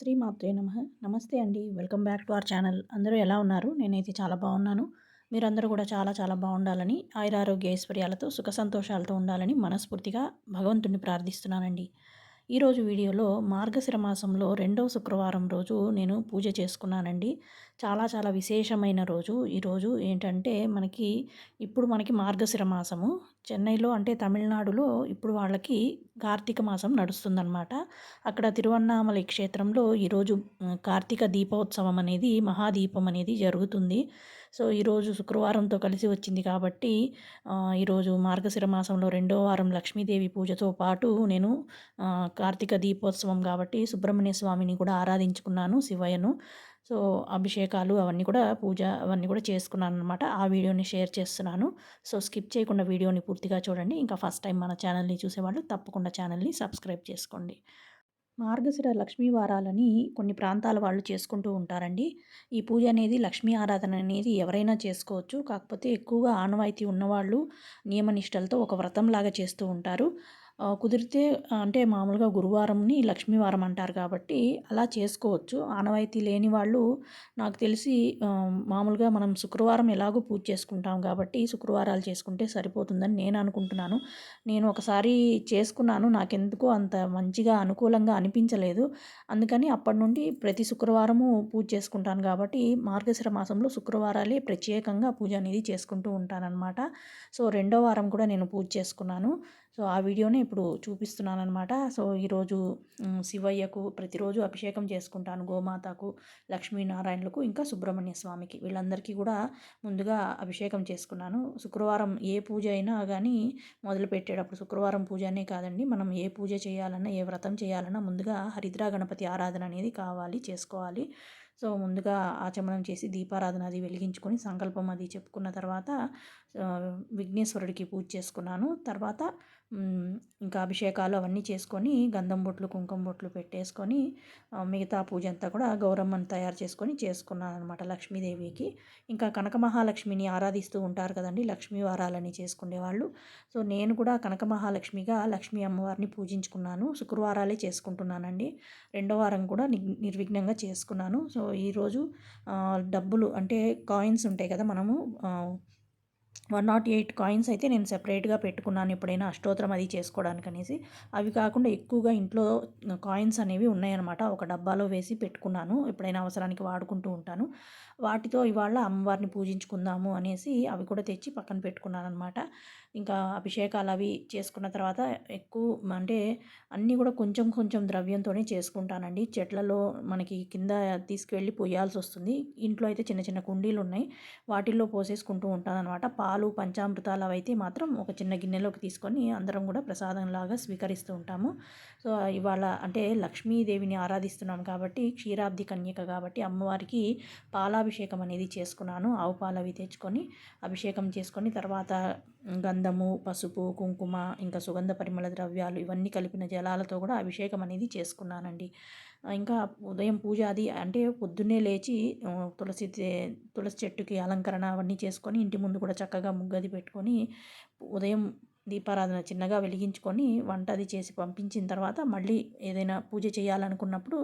శ్రీ మాత్రే నమ. నమస్తే అండి. Welcome back to our channel. అందరూ ఎలా ఉన్నారు? నేనైతే చాలా బాగున్నాను. మీరందరూ కూడా చాలా చాలా బాగుండాలని ఆయురారోగ్య ఐశ్వర్యాలతో సుఖ సంతోషాలతో ఉండాలని మనస్ఫూర్తిగా భగవంతుని ప్రార్థిస్తున్నానండి. ఈరోజు వీడియోలో మార్గశిర మాసంలో రెండవ శుక్రవారం రోజు నేను పూజ చేసుకున్నానండి. చాలా చాలా విశేషమైన రోజు. ఈరోజు ఏంటంటే మనకి ఇప్పుడు మనకి మార్గశిర మాసము. చెన్నైలో అంటే తమిళనాడులో ఇప్పుడు వాళ్ళకి కార్తీక మాసం నడుస్తుందన్నమాట. అక్కడ తిరువన్నామలై క్షేత్రంలో ఈరోజు కార్తీక దీపోత్సవం అనేది మహాదీపం అనేది జరుగుతుంది. సో ఈరోజు శుక్రవారంతో కలిసి వచ్చింది కాబట్టి ఈరోజు మార్గశిర మాసంలో రెండో వారం లక్ష్మీదేవి పూజతో పాటు నేను కార్తీక దీపోత్సవం కాబట్టి సుబ్రహ్మణ్య స్వామిని కూడా ఆరాధించుకున్నాను శివయ్యను. సో అభిషేకాలు అవన్నీ కూడా పూజ అవన్నీ కూడా చేసుకున్నాను అనమాట ఆ వీడియోని షేర్ చేస్తున్నాను. సో స్కిప్ చేయకుండా వీడియోని పూర్తిగా చూడండి. ఇంకా ఫస్ట్ టైం మన ఛానల్ని చూసేవాళ్ళు తప్పకుండా ఛానల్ని సబ్స్క్రైబ్ చేసుకోండి. మార్గశిర లక్ష్మీ వారాలని కొన్ని ప్రాంతాల వాళ్ళు చేసుకుంటూ ఉంటారండి. ఈ పూజ అనేది లక్ష్మీ ఆరాధన అనేది ఎవరైనా చేసుకోవచ్చు. కాకపోతే ఎక్కువగా ఆనవాయితీ ఉన్నవాళ్ళు నియమనిష్టలతో ఒక వ్రతంలాగా చేస్తూ ఉంటారు. కుదిరితే అంటే మామూలుగా గురువారంని లక్ష్మీవారం అంటారు కాబట్టి అలా చేసుకోవచ్చు. ఆనవాయితీ లేని వాళ్ళు నాకు తెలిసి మామూలుగా మనం శుక్రవారం ఎలాగో పూజ చేసుకుంటాం కాబట్టి శుక్రవారాలు చేసుకుంటే సరిపోతుందని నేను అనుకుంటున్నాను. నేను ఒకసారి చేసుకున్నాను నాకెందుకో అంత మంచిగా అనుకూలంగా అనిపించలేదు. అందుకని అప్పటి నుండి ప్రతి శుక్రవారము పూజ చేసుకుంటాను కాబట్టి మార్గశిర మాసంలో శుక్రవారాలే ప్రత్యేకంగా పూజ అనేది చేసుకుంటూ ఉంటానన్నమాట. సో రెండో వారం కూడా నేను పూజ చేసుకున్నాను. సో ఆ వీడియోని ఇప్పుడు చూపిస్తున్నాను అనమాట సో ఈరోజు శివయ్యకు ప్రతిరోజు అభిషేకం చేసుకుంటాను. గోమాతకు లక్ష్మీనారాయణలకు ఇంకా సుబ్రహ్మణ్య స్వామికి. వీళ్ళందరికీ కూడా ముందుగా అభిషేకం చేసుకున్నాను. శుక్రవారం ఏ పూజ అయినా కానీ మొదలు పెట్టేటప్పుడు శుక్రవారం పూజ అనే కాదండి. మనం ఏ పూజ చేయాలన్నా ఏ వ్రతం చేయాలన్నా ముందుగా హరిద్రా గణపతి ఆరాధన అనేది కావాలి చేసుకోవాలి. సో ముందుగా ఆచమనం చేసి దీపారాధన అది వెలిగించుకొని సంకల్పం అది చెప్పుకున్న తర్వాత విఘ్నేశ్వరుడికి పూజ చేసుకున్నాను. తర్వాత ఇంకా అభిషేకాలు అవన్నీ చేసుకొని గంధం బొట్లు కుంకుమ బొట్లు పెట్టేసుకొని మిగతా పూజ అంతా కూడా గౌరమ్మను తయారు చేసుకొని చేసుకున్నాను అనమాట లక్ష్మీదేవికి. ఇంకా కనక మహాలక్ష్మిని ఆరాధిస్తూ ఉంటారు కదండి లక్ష్మీ వారాలని చేసుకునేవాళ్ళు సో నేను కూడా కనక మహాలక్ష్మిగా లక్ష్మీ అమ్మవారిని పూజించుకున్నాను. శుక్రవారాలే చేసుకుంటున్నానండి. రెండో వారం కూడా నిర్విఘ్నంగా చేసుకున్నాను. సో ఈరోజు డబ్బులు అంటే కాయిన్స్ ఉంటాయి కదా మనము వన్ నాట్ ఎయిట్ కాయిన్స్ అయితే నేను సెపరేట్గా పెట్టుకున్నాను ఎప్పుడైనా అష్టోత్తరం అది చేసుకోవడానికి అనేసి. అవి కాకుండా ఎక్కువగా ఇంట్లో కాయిన్స్ అనేవి ఉన్నాయన్నమాట. ఒక డబ్బాలో వేసి పెట్టుకున్నాను. ఎప్పుడైనా అవసరానికి వాడుకుంటూ ఉంటాను. వాటితో ఇవాళ అమ్మవారిని పూజించుకుందాము అనేసి అవి కూడా తెచ్చి పక్కన పెట్టుకున్నాను అనమాట ఇంకా అభిషేకాలు అవి చేసుకున్న తర్వాత ఎక్కువ అంటే అన్నీ కూడా కొంచెం కొంచెం ద్రవ్యంతోనే చేసుకుంటానండి. చెట్లలో మనకి కింద తీసుకువెళ్ళి పోయాల్సి వస్తుంది. ఇంట్లో అయితే చిన్న చిన్న కుండీలు ఉన్నాయి. వాటిల్లో పోసేసుకుంటూ ఉంటాను అనమాట పాలు పంచామృతాలు అవైతే మాత్రం ఒక చిన్న గిన్నెలోకి తీసుకొని అందరం కూడా ప్రసాదంలాగా స్వీకరిస్తూ ఉంటాము. సో ఇవాళ అంటే లక్ష్మీదేవిని ఆరాధిస్తున్నాం కాబట్టి క్షీరాబ్ది కన్యక కాబట్టి అమ్మవారికి పాలాభిషేకం అనేది చేసుకున్నాను. ఆవు పాలు అవి తెచ్చుకొని అభిషేకం చేసుకొని తర్వాత గంధ గంధము పసుపు కుంకుమ ఇంకా సుగంధ పరిమళ ద్రవ్యాలు ఇవన్నీ కలిపిన జలాలతో కూడా అభిషేకం అనేది చేసుకున్నానండి. ఇంకా ఉదయం పూజ అది అంటే పొద్దున్నే లేచి తులసి తులసి చెట్టుకి అలంకరణ అవన్నీ చేసుకొని ఇంటి ముందు కూడా చక్కగా ముగ్గది పెట్టుకొని ఉదయం దీపారాధన చిన్నగా వెలిగించుకొని వంట అది చేసి పంపించిన తర్వాత మళ్ళీ ఏదైనా పూజ చేయాలనుకున్నప్పుడు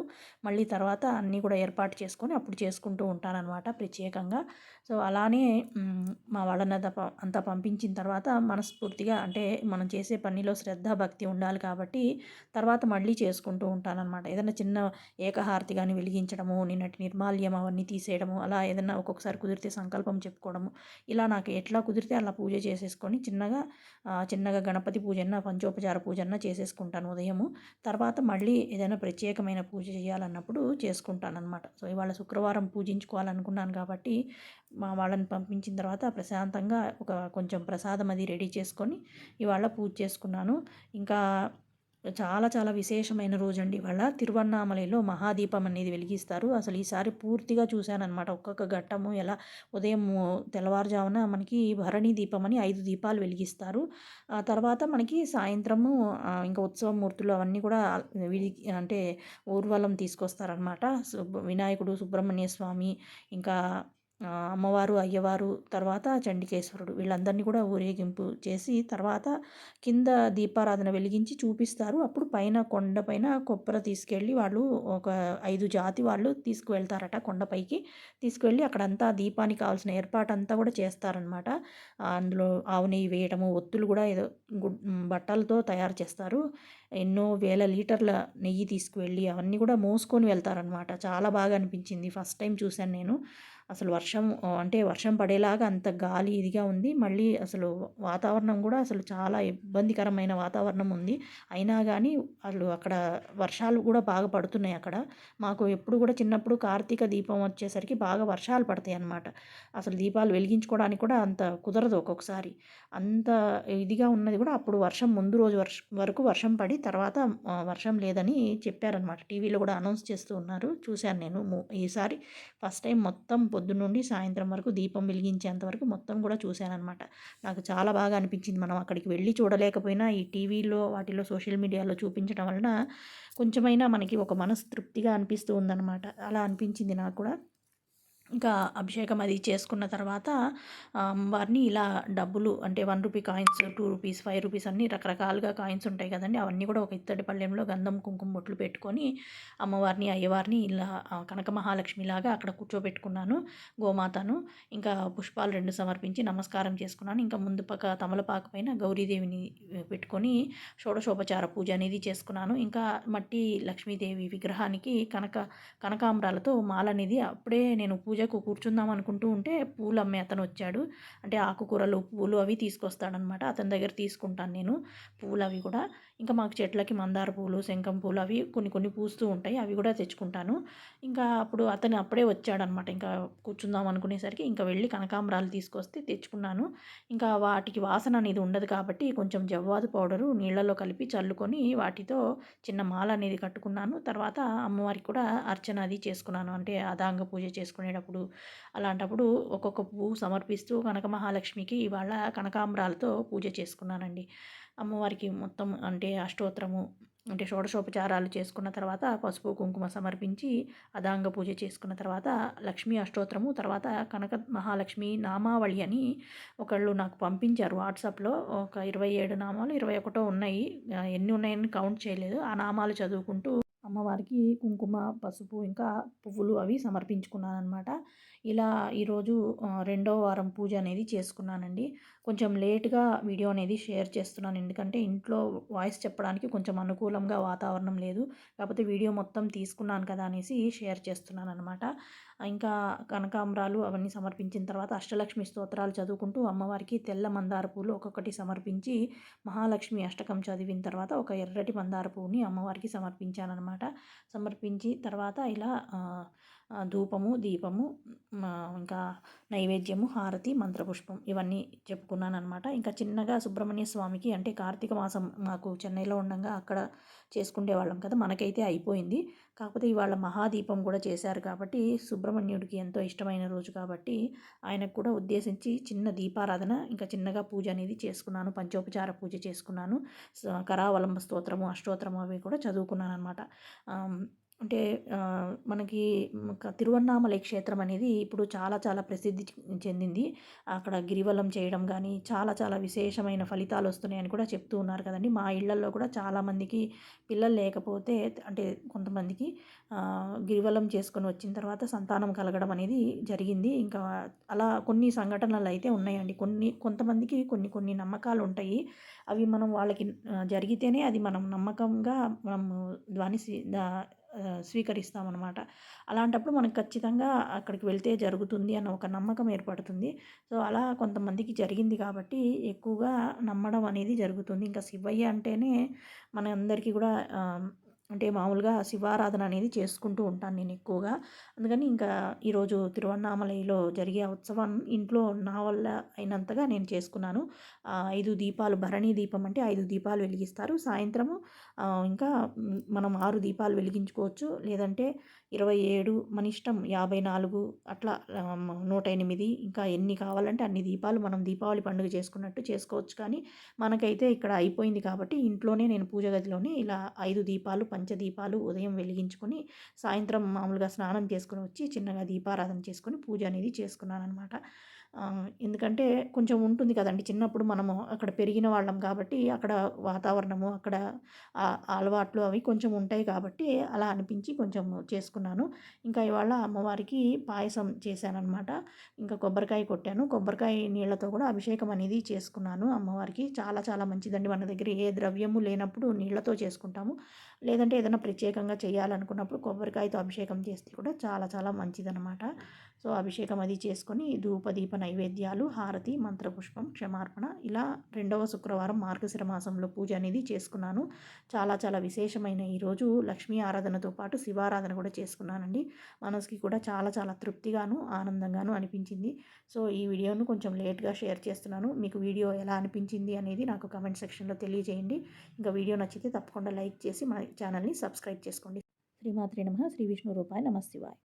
మళ్ళీ తర్వాత అన్నీ కూడా ఏర్పాటు చేసుకొని అప్పుడు చేసుకుంటూ ఉంటానన్నమాట ప్రత్యేకంగా. సో అలానే మా వాళ్ళని అంతా పంపించిన తర్వాత మనస్ఫూర్తిగా అంటే మనం చేసే పనిలో శ్రద్ధ భక్తి ఉండాలి కాబట్టి తర్వాత మళ్ళీ చేసుకుంటూ ఉంటానన్నమాట. ఏదైనా చిన్న ఏకహారతి కానీ వెలిగించడము నిన్నటి నిర్మాల్యం అవన్నీ తీసేయడము అలా ఏదైనా ఒక్కొక్కసారి కుదిరితే సంకల్పం చెప్పుకోవడము ఇలా నాకు ఎట్లా కుదిరితే అలా పూజ చేసేసుకొని చిన్నగా చిన్నగా గణపతి పూజన్న పంచోపచార పూజన్న చేసేసుకుంటాను ఉదయము. తర్వాత మళ్ళీ ఏదైనా ప్రత్యేకమైన పూజ చేయాలన్నప్పుడు చేసుకుంటాను అనమాట సో ఇవాళ శుక్రవారం పూజించుకోవాలనుకున్నాను కాబట్టి మా వాళ్ళని పంపించిన తర్వాత ప్రశాంతంగా ఒక కొంచెం ప్రసాదం అది రెడీ చేసుకొని ఇవాళ పూజ చేసుకున్నాను. ఇంకా చాలా చాలా విశేషమైన రోజు అండి ఇవాళ తిరువన్నామలలో మహాదీపం అనేది వెలిగిస్తారు. అసలు ఈసారి పూర్తిగా చూశానమాట ఒక్కొక్క ఘట్టము ఎలా ఉదయం తెల్లవారుజామున మనకి భరణి దీపం అని ఐదు దీపాలు వెలిగిస్తారు. ఆ తర్వాత మనకి సాయంత్రము ఇంకా ఉత్సవ మూర్తులు అవన్నీ కూడా అంటే ఊర్వలం తీసుకొస్తారనమాట వినాయకుడు సుబ్రహ్మణ్య స్వామి ఇంకా అమ్మవారు అయ్యవారు తర్వాత చండికేశ్వరుడు వీళ్ళందరినీ కూడా ఊరేగింపు చేసి తర్వాత కింద దీపారాధన వెలిగించి చూపిస్తారు. అప్పుడు పైన కొండ పైన కొబ్బరి తీసుకెళ్ళి వాళ్ళు ఒక ఐదు జాతి వాళ్ళు తీసుకువెళ్తారట కొండపైకి తీసుకువెళ్ళి అక్కడంతా దీపానికి కావాల్సిన ఏర్పాటు అంతా కూడా చేస్తారనమాట అందులో ఆవు నెయ్యి వేయటము ఒత్తులు కూడా ఏదో బట్టలతో తయారు చేస్తారు. ఎన్నో వేల లీటర్ల నెయ్యి తీసుకువెళ్ళి అవన్నీ కూడా మోసుకొని వెళ్తారనమాట చాలా బాగా అనిపించింది. ఫస్ట్ టైం చూశాను నేను. అసలు వర్షం అంటే వర్షం పడేలాగా అంత గాలి ఇదిగా ఉంది. మళ్ళీ అసలు వాతావరణం కూడా అసలు చాలా ఇబ్బందికరమైన వాతావరణం ఉంది. అయినా కానీ వాళ్ళు అక్కడ వర్షాలు కూడా బాగా పడుతున్నాయి అక్కడ. మాకు ఎప్పుడు కూడా చిన్నప్పుడు కార్తీక దీపం వచ్చేసరికి బాగా వర్షాలు పడతాయి అన్నమాట. అసలు దీపాలు వెలిగించుకోవడానికి కూడా అంత కుదరదు ఒక్కొక్కసారి. అంత ఇదిగా ఉన్నది కూడా అప్పుడు వర్షం ముందు రోజు వర్ష వరకు వర్షం పడి తర్వాత వర్షం లేదని చెప్పారనమాట టీవీలో కూడా అనౌన్స్ చేస్తూ ఉన్నారు. చూశాను నేను ఈసారి ఫస్ట్ టైం మొత్తం పొద్దున్నుండి సాయంత్రం వరకు దీపం వెలిగించేంత వరకు మొత్తం కూడా చూశానమాట నాకు చాలా బాగా అనిపించింది మనం అక్కడికి వెళ్ళి చూడలేకపోయినా ఈ టీవీలో వాటిలో సోషల్ మీడియాలో చూపించడం వలన కొంచెమైనా మనకి ఒక మనసు తృప్తిగా అనిపిస్తూ ఉందన్నమాట. అలా అనిపించింది నాకు కూడా. ఇంకా అభిషేకం అది చేసుకున్న తర్వాత అమ్మవారిని ఇలా డబ్బులు అంటే one rupee coins two rupees five rupees అన్నీ రకరకాలుగా కాయిన్స్ ఉంటాయి కదండి. అవన్నీ కూడా ఒక ఇత్తడి పళ్ళెంలో గంధం కుంకుమ బొట్లు పెట్టుకొని అమ్మవారిని అయ్యవారిని ఇలా కనక మహాలక్ష్మిలాగా అక్కడ కూర్చోబెట్టుకున్నాను గోమాతను. ఇంకా పుష్పాలు రెండు సమర్పించి నమస్కారం చేసుకున్నాను. ఇంకా ముందు పక్క తమలపాకు పైన గౌరీదేవిని పెట్టుకొని షోడశోపచార పూజ అనేది చేసుకున్నాను. ఇంకా మట్టి లక్ష్మీదేవి విగ్రహానికి కనక కనకాంబరాలతో మాల అనేది అప్పుడే నేను పూజ పూజకు కూర్చుందాం అనుకుంటూ ఉంటే పూలు అమ్మే అతను వచ్చాడు. అంటే ఆకుకూరలు పూలు అవి తీసుకొస్తాడనమాట. అతని దగ్గర తీసుకుంటాను నేను పూలు అవి కూడా. ఇంకా మాకు చెట్లకి మందార పూలు శంఖం పూలు అవి కొన్ని కొన్ని పూస్తూ ఉంటాయి. అవి కూడా తెచ్చుకుంటాను. ఇంకా అప్పుడు అతను అప్పుడే వచ్చాడనమాట. ఇంకా కూర్చుందాం అనుకునేసరికి ఇంకా వెళ్ళి కనకాంబరాలు తీసుకొస్తే తెచ్చుకున్నాను. ఇంకా వాటికి వాసన అనేది ఉండదు కాబట్టి కొంచెం జవ్వాదు పౌడరు నీళ్ళలో కలిపి చల్లుకొని వాటితో చిన్న మాల అనేది కట్టుకున్నాను. తర్వాత అమ్మవారికి కూడా అర్చన అది చేసుకున్నాను. అంటే అదాంగ పూజ చేసుకునేటప్పుడు అలాంటప్పుడు ఒక్కొక్క పువ్వు సమర్పిస్తూ కనక మహాలక్ష్మికి ఇవాళ కనకాంబరాలతో పూజ చేసుకున్నానండి. అమ్మవారికి మొత్తం అంటే అష్టోత్తరము అంటే షోడశోపచారాలు చేసుకున్న తర్వాత పసుపు కుంకుమ సమర్పించి అదాంగ పూజ చేసుకున్న తర్వాత లక్ష్మీ అష్టోత్తరము తర్వాత కనక మహాలక్ష్మి నామావళి అని ఒకళ్ళు నాకు పంపించారు వాట్సాప్లో. ఒక ఇరవై ఏడు నామాలు ఇరవై ఒకటో ఉన్నాయి. ఎన్ని ఉన్నాయని కౌంట్ చేయలేదు. ఆ నామాలు చదువుకుంటూ అమ్మవారికి కుంకుమ పసుపు ఇంకా పువ్వులు అవి సమర్పించుకున్నాను అనమాట ఇలా ఈరోజు రెండో వారం పూజ అనేది చేసుకున్నానండి. కొంచెం లేట్గా వీడియో అనేది షేర్ చేస్తున్నాను. ఎందుకంటే ఇంట్లో వాయిస్ చెప్పడానికి కొంచెం అనుకూలంగా వాతావరణం లేదు. కాకపోతే వీడియో మొత్తం తీసుకున్నాను కదా అనేసి షేర్ చేస్తున్నాను అనమాట ఇంకా కనకాంబరాలు అవన్నీ సమర్పించిన తర్వాత అష్టలక్ష్మి స్తోత్రాలు చదువుకుంటూ అమ్మవారికి తెల్ల మందార పూలు ఒక్కొక్కటి సమర్పించి మహాలక్ష్మి అష్టకం చదివిన తర్వాత ఒక ఎర్రటి మందార పువ్వుని అమ్మవారికి అనమాట సమర్పించి తర్వాత ఇలా ధూపము దీపము ఇంకా నైవేద్యము హారతి మంత్రపుష్పం ఇవన్నీ చెప్పుకున్నాను అనమాట ఇంకా చిన్నగా సుబ్రహ్మణ్య స్వామికి అంటే కార్తీక మాసం మాకు చెన్నైలో ఉండగా అక్కడ చేసుకునే వాళ్ళం కదా మనకైతే అయిపోయింది. కాకపోతే ఇవాళ మహాదీపం కూడా చేశారు కాబట్టి సుబ్రహ్మణ్యుడికి ఎంతో ఇష్టమైన రోజు కాబట్టి ఆయనకు కూడా ఉద్దేశించి చిన్న దీపారాధన ఇంకా చిన్నగా పూజ అనేది చేసుకున్నాను పంచోపచార పూజ చేసుకున్నాను. కరావలంబ స్తోత్రము అష్టోత్తరము అవి కూడా చదువుకున్నాను అనమాట అంటే మనకి తిరువన్నామలై క్షేత్రం అనేది ఇప్పుడు చాలా చాలా ప్రసిద్ధి చెందింది. అక్కడ గిరివలం చేయడం కానీ చాలా చాలా విశేషమైన ఫలితాలు వస్తున్నాయని కూడా చెప్తూ ఉన్నారు కదండి. మా ఇళ్ళలో కూడా చాలామందికి పిల్లలు లేకపోతే అంటే కొంతమందికి గిరివలం చేసుకొని వచ్చిన తర్వాత సంతానం కలగడం అనేది జరిగింది. ఇంకా అలా కొన్ని సంఘటనలు అయితే ఉన్నాయండి. కొన్ని కొంతమందికి కొన్ని కొన్ని నమ్మకాలు ఉంటాయి. అవి మనం వాళ్ళకి జరిగితేనే అది మనం నమ్మకంగా మనం ధ్వనిసి స్వీకరిస్తామన్నమాట. అలాంటప్పుడు మనకు ఖచ్చితంగా అక్కడికి వెళ్తే జరుగుతుంది అన్న ఒక నమ్మకం ఏర్పడుతుంది. సో అలా కొంతమందికి జరిగింది కాబట్టి ఎక్కువగా నమ్మడం అనేది జరుగుతుంది. ఇంకా శివయ్య అంటేనే మన అందరికీ కూడా అంటే మామూలుగా శివారాధన అనేది చేసుకుంటూ ఉంటాను నేను ఎక్కువగా. అందుకని ఇంకా ఈరోజు తిరువన్నామలైలో జరిగే ఉత్సవం ఇంట్లో నా వల్ల అయినంతగా నేను చేసుకున్నాను. ఐదు దీపాలు భరణి దీపం అంటే ఐదు దీపాలు వెలిగిస్తారు. సాయంత్రము ఇంకా మనం ఆరు దీపాలు వెలిగించుకోవచ్చు. లేదంటే ఇరవై ఏడు మన ఇష్టం యాభై నాలుగు అట్లా నూట ఎనిమిది ఇంకా ఎన్ని కావాలంటే అన్ని దీపాలు మనం దీపావళి పండుగ చేసుకున్నట్టు చేసుకోవచ్చు. కానీ మనకైతే ఇక్కడ అయిపోయింది కాబట్టి ఇంట్లోనే నేను పూజ గదిలోనే ఇలా ఐదు దీపాలు పంచదీపాలు ఉదయం వెలిగించుకొని సాయంత్రం మామూలుగా స్నానం చేసుకుని వచ్చి చిన్నగా దీపారాధన చేసుకొని పూజ అనేది చేసుకున్నాను అనమాట ఎందుకంటే కొంచెం ఉంటుంది కదండి. చిన్నప్పుడు మనము అక్కడ పెరిగిన వాళ్ళం కాబట్టి అక్కడ వాతావరణము అక్కడ అలవాట్లు అవి కొంచెం ఉంటాయి కాబట్టి అలా అనిపించి కొంచెం చేసుకున్నాను. ఇంకా ఇవాళ అమ్మవారికి పాయసం చేశానమాట ఇంకా కొబ్బరికాయ కొట్టాను. కొబ్బరికాయ నీళ్ళతో కూడా అభిషేకం అనేది చేసుకున్నాను అమ్మవారికి. చాలా చాలా మంచిదండి. మన దగ్గర ఏ ద్రవ్యము లేనప్పుడు నీళ్ళతో చేసుకుంటాము. లేదంటే ఏదైనా ప్రత్యేకంగా చేయాలనుకున్నప్పుడు కొబ్బరికాయతో అభిషేకం చేస్తే కూడా చాలా చాలా మంచిదనమాట సో అభిషేకం అది చేసుకొని ధూపదీప నైవేద్యాలు హారతి మంత్రపుష్పం క్షమార్పణ ఇలా రెండవ శుక్రవారం మార్గశిర మాసంలో పూజ అనేది చేసుకున్నాను. చాలా చాలా విశేషమైన ఈరోజు లక్ష్మీ ఆరాధనతో పాటు శివారాధన కూడా చేసుకున్నానండి. మనసుకి కూడా చాలా చాలా తృప్తిగాను ఆనందంగాను అనిపించింది. సో ఈ వీడియోను కొంచెం లేట్గా షేర్ చేస్తున్నాను. మీకు వీడియో ఎలా అనిపించింది అనేది నాకు కమెంట్ సెక్షన్లో తెలియజేయండి. ఇంకా వీడియో నచ్చితే తప్పకుండా లైక్ చేసి మన ఛానల్ని సబ్స్క్రైబ్ చేసుకోండి. శ్రీమాత్రి నమ. శ్రీ విష్ణు రూపాయ నమశివాయ్